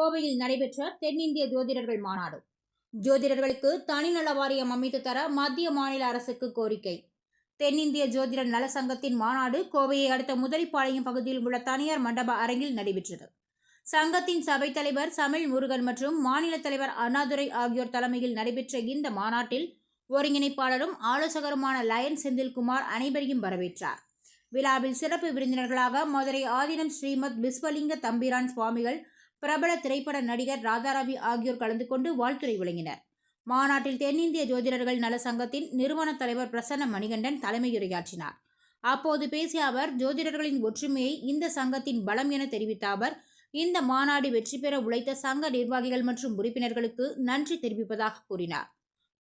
கோவையில் நடைபெற்ற தென்னிந்திய ஜோதிடர்கள் மாநாடு. ஜோதிடர்களுக்கு தனிநல வாரியம் அமைத்து தர மத்திய மாநில அரசுக்கு கோரிக்கை. தென்னிந்திய ஜோதிடர் நல சங்கத்தின் மாநாடு கோவையை அடுத்த முதலிப்பாளையம் பகுதியில் உள்ள தனியார் மண்டப அரங்கில் நடைபெற்றது. சங்கத்தின் சபைத் தலைவர் சமிழ் முருகன் மற்றும் மாநில தலைவர் அண்ணாதுரை ஆகியோர் தலைமையில் நடைபெற்ற இந்த மாநாட்டில் ஒருங்கிணைப்பாளரும் ஆலோசகருமான லயன் செந்தில்குமார் அனைவரையும் வரவேற்றார். விழாவில் சிறப்பு விருந்தினர்களாக மதுரை ஆதீனம் ஸ்ரீமத் விஸ்வலிங்க தம்பிரான் சுவாமிகள் பிரபல திரைப்பட நடிகர் ராதாரவி ஆகியோர் கலந்து கொண்டு வாழ்த்துரை வழங்கினர் மாநாட்டில் தென்னிந்திய ஜோதிடர்கள் நல சங்கத்தின் நிறுவன தலைவர் பிரசன்ன மணிகண்டன் தலைமையுரையாற்றினார். அப்போது பேசிய அவர் ஜோதிடர்களின் ஒற்றுமையை இந்த சங்கத்தின் பலம் என தெரிவித்த அவர் இந்த மாநாடு வெற்றி பெற உழைத்த சங்க நிர்வாகிகள் மற்றும் உறுப்பினர்களுக்கு நன்றி தெரிவிப்பதாக கூறினார்.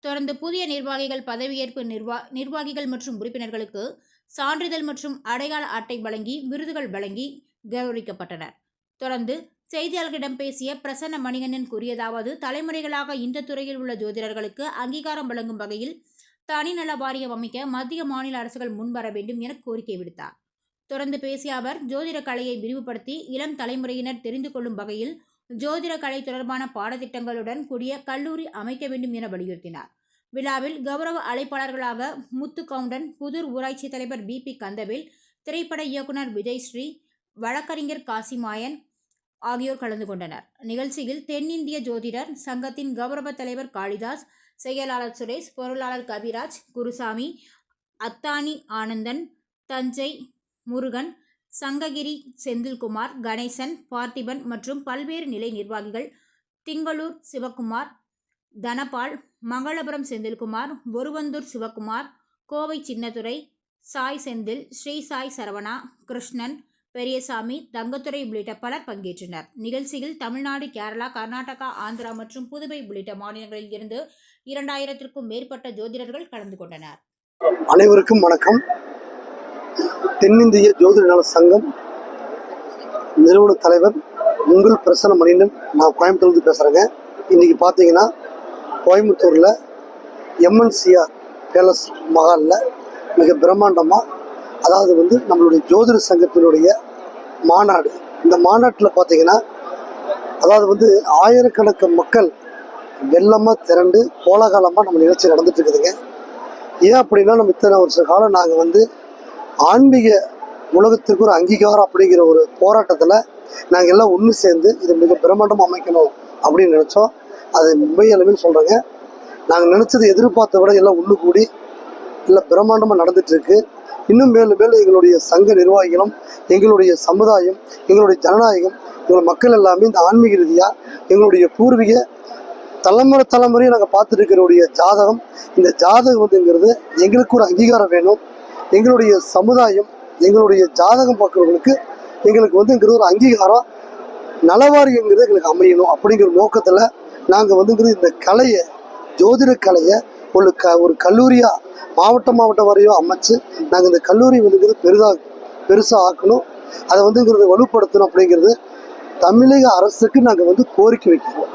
தொடர்ந்து புதிய நிர்வாகிகள் பதவியேற்பு நிர்வா நிர்வாகிகள் மற்றும் உறுப்பினர்களுக்கு சான்றிதழ் மற்றும் அடையாள அட்டை வழங்கி விருதுகள் வழங்கி கௌரவிக்கப்பட்டனர். தொடர்ந்து செய்தியாளர்களிடம் பேசிய பிரசன்ன மணிகண்டன் கூறியதாவது தலைமுறைகளாக இந்த துறையில் உள்ள ஜோதிடர்களுக்கு அங்கீகாரம் வழங்கும் வகையில் தனிநல வாரியம் அமைக்க மத்திய மாநில அரசுகள் முன்வர வேண்டும் என கோரிக்கை விடுத்தார். தொடர்ந்து பேசிய அவர் ஜோதிட கலையை விரிவுபடுத்தி இளம் தலைமுறையினர் தெரிந்து கொள்ளும் வகையில் ஜோதிட கலை தொடர்பான பாடத்திட்டங்களுடன் கூடிய கல்லூரி அமைக்க வேண்டும் என வலியுறுத்தினார். விழாவில் கௌரவ அழைப்பாளர்களாக முத்து கவுண்டன் புதூர் ஊராட்சி தலைவர் பி பி கந்தவேல் திரைப்பட இயக்குனர் விஜய் ஸ்ரீ வழக்கறிஞர் காசிமாயன் ஆகியோர் கலந்து கொண்டனர். நிகழ்ச்சியில் தென்னிந்திய ஜோதிடர் சங்கத்தின் கௌரவ தலைவர் காளிதாஸ் செயலாளர் சுரேஷ் பொருளாளர் கவிராஜ் குருசாமி அத்தானி ஆனந்தன் தஞ்சை முருகன் சங்ககிரி செந்தில்குமார் கணேசன் பார்த்திபன் மற்றும் பல்வேறு நிலை நிர்வாகிகள் திங்களூர் சிவக்குமார் தனபால் மங்களபுரம் செந்தில்குமார் ஒருவந்தூர் சிவக்குமார் கோவை சின்னதுரை சாய் செந்தில் ஸ்ரீ சாய் சரவணா கிருஷ்ணன் பெரியசாமி தங்கத்துறை உள்ளிட்ட பலர் பங்கேற்றனர். நிகழ்ச்சியில் தமிழ்நாடு கேரளா கர்நாடகா ஆந்திரா மற்றும் புதுவை உள்ளிட்ட மாநிலங்களில் இருந்து இரண்டாயிரத்திற்கும் மேற்பட்ட ஜோதிடர்கள் கலந்து கொண்டனர். அனைவருக்கும் வணக்கம். தென்னிந்திய ஜோதிட நல சங்கம் நிறுவன தலைவர் உங்கள் பிரசன்ன மணியன் நான் கோயம்புத்தூர்லேருந்து பேசுகிறேங்க இன்றைக்கி பார்த்தீங்கன்னா கோயம்புத்தூரில் எம்என்சிஆர் பேலஸ் மஹாலில் மிக பிரம்மாண்டமாக அதாவது வந்து நம்மளுடைய ஜோதிட சங்கத்தினுடைய மாநாடு. இந்த மாநாட்டில் பார்த்தீங்கன்னா அதாவது வந்து ஆயிரக்கணக்கான மக்கள் வெள்ளமாக திரண்டு கோலகாலமாக நம்ம நிகழ்ச்சி நடந்துட்டு இருக்குதுங்க. ஏன் அப்படின்னா நம்ம இத்தனை வருஷ காலம் நாங்கள் வந்து ஆன்மீக உலகத்திற்கு ஒரு அங்கீகாரம் அப்படிங்கிற ஒரு போராட்டத்தில் நாங்கள் எல்லாம் ஒன்று சேர்ந்து இதை மிக பிரம்மாண்டமாக அமைக்கணும் அப்படின்னு நினச்சோம். அது மும்பை சொல்கிறேங்க நாங்கள் நினச்சதை எதிர்பார்த்த விட எல்லாம் ஒன்று கூடி எல்லாம் பிரம்மாண்டமாக நடந்துகிட்ருக்கு இன்னும் மேலும் மேலும் எங்களுடைய சங்க நிர்வாகிகளும் எங்களுடைய சமுதாயம் எங்களுடைய ஜனநாயகம் எங்கள் மக்கள் எல்லாமே இந்த ஆன்மீக ரீதியாக எங்களுடைய பூர்வீக தலைமுறை தலைமுறையை நாங்கள் பார்த்துட்டு இருக்கிறவுடைய ஜாதகம். இந்த ஜாதகம் வந்துங்கிறது எங்களுக்கு ஒரு அங்கீகாரம் வேணும். எங்களுடைய சமுதாயம் எங்களுடைய ஜாதகம் பார்க்குறவங்களுக்கு எங்களுக்கு வந்துங்கிறது ஒரு அங்கீகாரம் நலவாரியங்கிறது எங்களுக்கு அமையணும் அப்படிங்கிற நோக்கத்தில் நாங்கள் வந்துங்கிறது இந்த கலையை ஜோதிட கலையை ஒரு க ஒரு கல்லூரியாக மாவட்ட மாவட்டம் வரையும் அமைச்சு நாங்கள் இந்த கல்லூரி வந்துங்கிறது பெரிதாக பெருசாக ஆக்கணும். அதை வந்துங்கிறது வலுப்படுத்தணும் அப்படிங்கிறது தமிழக அரசுக்கு நாங்கள் வந்து கோரிக்கை வைக்கிறோம்.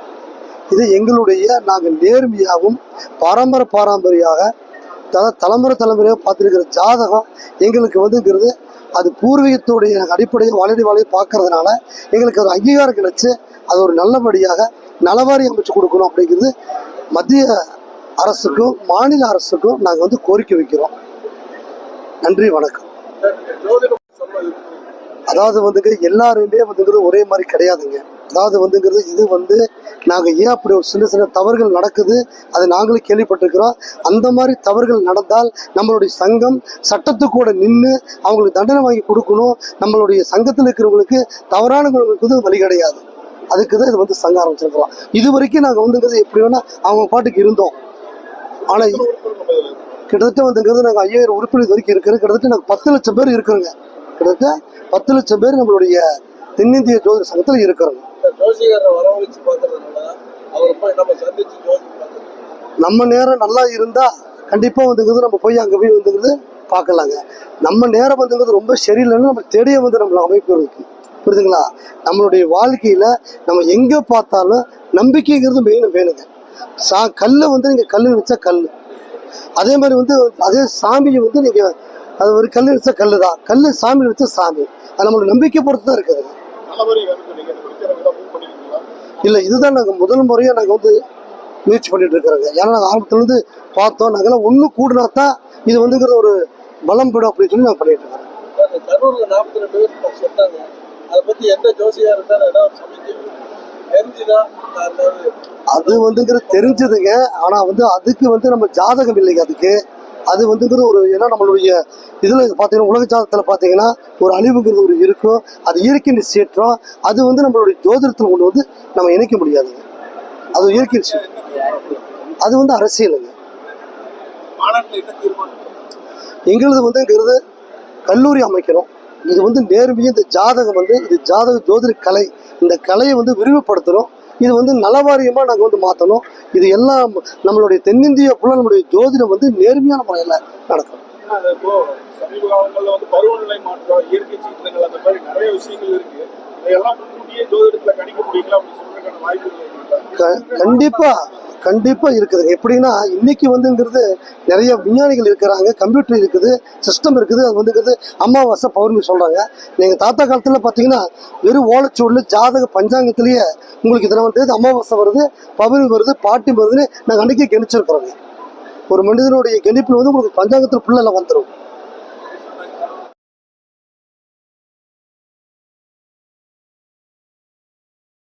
இது எங்களுடைய நாங்கள் நேர்மையாகவும் பாரம்பரிய பாரம்பரியாக அதாவது தலைமுறை தலைமுறையாக பார்த்துருக்கிற ஜாதகம் எங்களுக்கு வந்துங்கிறது அது பூர்வீகத்துடைய அடிப்படையை வளரி வளரி பார்க்கறதுனால எங்களுக்கு ஒரு அங்கீகாரம் கிடச்சி அது ஒரு நல்லபடியாக நலவாரி அமைச்சு கொடுக்கணும் அப்படிங்கிறது மத்திய அரசுக்கும் மாநில அரசுக்கும் நாங்கள் வந்து கோரிக்கை வைக்கிறோம். நன்றி வணக்கம். அதாவது வந்துங்க எல்லாருமே வந்துங்கிறது ஒரே மாதிரி கிடையாதுங்க. அதாவது வந்துங்கிறது இது வந்து நாங்கள் ஏன் அப்படி ஒரு சின்ன சின்ன தவறுகள் நடக்குது அதை நாங்களும் கேள்விப்பட்டிருக்கிறோம். அந்த மாதிரி தவறுகள் நடந்தால் நம்மளுடைய சங்கம் சட்டத்துக்கூட நின்று அவங்களுக்கு தண்டனை வாங்கி கொடுக்கணும். நம்மளுடைய சங்கத்தில் இருக்கிறவங்களுக்கு தவறானவங்களுக்கு வழி கிடையாது. அதுக்கு தான் இது வந்து சங்கம் ஆரம்பிச்சிருக்கிறோம். இது வரைக்கும் நாங்கள் வந்துங்கிறது எப்படி வேணால் அவங்க பாட்டுக்கு இருந்தோம். ஆனால் கிட்டத்தட்ட வந்துங்கிறது நாங்கள் ஐயாயிரம் உறுப்பினர் வரைக்கும் இருக்கிறது. கிட்டத்தட்ட நாங்கள் பத்து லட்சம் பேர் இருக்கிறோங்க. கிட்டத்தட்ட பத்து லட்சம் பேர் நம்மளுடைய தென்னிந்திய ஜோதிட சங்கத்தில் இருக்கிறோங்க. போய் நம்ம நேரம் நல்லா இருந்தா கண்டிப்பா வந்துங்கிறது நம்ம போய் அங்க போய் வந்துங்கிறது பார்க்கலாங்க. நம்ம நேரம் வந்துங்கிறது ரொம்ப சரியில்லைன்னு நம்ம தேடிய வந்து நம்மள அமைப்பு புரியுதுங்களா? நம்மளுடைய வாழ்க்கையில நம்ம எங்க பார்த்தாலும் நம்பிக்கைங்கிறது மெயின் வேணுங்க. சா கல்லை வந்து நீங்க கல் நினைச்சா கல் அதே மாதிரி வந்து அதே சாமியை வந்து நீங்க அது ஒரு கல் நினைச்சா கல்லு தான் கல் சாமி. நினைச்சா சாமி அது. நம்மளோட நம்பிக்கை பொறுத்து தான் இருக்குது இல்லை இதுதான் நாங்கள் முதல் முறையாக நாங்கள் வந்து முயற்சி பண்ணிட்டு இருக்கிறோங்க. ஏன்னா நாங்கள் ஆரம்பத்துலேருந்து பார்த்தோம். நாங்கள்லாம் ஒன்று கூடினா தான் இது வந்துங்கிற ஒரு பலம் பெடும் அப்படின்னு சொல்லி நாங்கள் பண்ணிட்டு இருக்கிறோம். அந்த கரூர்ல நாற்பத்தி ரெண்டு பேர் சொன்னாங்க. அதை பத்தி எந்த ஜோசியா இருந்தாலும் அது வந்துங்கிறது தெரிஞ்சதுங்க. ஆனால் வந்து அதுக்கு வந்து நம்ம ஜாதகம் இல்லைங்க அதுக்கு. அது வந்துங்கிறது ஒரு ஏன்னா நம்மளுடைய இதில் பார்த்தீங்கன்னா உலக ஜாதகத்தில் பார்த்தீங்கன்னா ஒரு அழிவுங்கிறது ஒரு இருக்கும். அது இயற்கை நிச்சயற்றம். அது வந்து நம்மளுடைய ஜோதிடத்தில் கொண்டு வந்து நம்ம இணைக்க முடியாதுங்க. அது இயற்கை அது வந்து அரசியலுங்க. எங்களது வந்துங்கிறது கல்லூரி அமைக்கணும். இது வந்து நேர்மையாக இந்த ஜாதகம் வந்து இது ஜாதக ஜோதிட கலை இந்த கலையை வந்து விரிவுபடுத்தணும். இது வந்து நலவாரியமாக நாங்கள் வந்து மாற்றணும் இது எல்லாம் நம்மளுடைய தென்னிந்திய ஃபுல்லாக நம்மளுடைய ஜோதிடம் வந்து நேர்மையான முறையில் நடக்கும். சமீப காலங்கள்ல வந்து பருவநிலை மாற்றம் இயற்கை சீற்றங்கள் அந்த மாதிரி நிறைய விஷயங்கள் இருக்கு. இதையெல்லாம் முன்கூட்டியே ஜோதிடத்துல கணிக்க முடியுங்களா அப்படி சொல்றதுக்கான வாய்ப்புகள் இருக்கா? க கண்டிப்பாக கண்டிப்பாக இருக்குது. எப்படின்னா இன்னைக்கு வந்துங்கிறது நிறைய விஞ்ஞானிகள் இருக்கிறாங்க கம்ப்யூட்டர் இருக்குது சிஸ்டம் இருக்குது அது வந்துங்கிறது அமாவாசை பௌர்ணமி சொல்கிறாங்க நீங்கள் தாத்தா காலத்தில் பார்த்தீங்கன்னா வெறும் ஓலைச்சூடில் ஜாதக பஞ்சாங்கத்திலேயே உங்களுக்கு இதில் வந்து அமாவாசை வருது பௌர்ணமி வருது பாட்டி வருதுன்னு நாங்கள் அன்றைக்கே கணிச்சிருக்கிறோங்க. ஒரு மனிதனுடைய கணிப்பில் வந்து உங்களுக்கு பஞ்சாங்கத்தில் ஃபுல்லாக வந்துடும்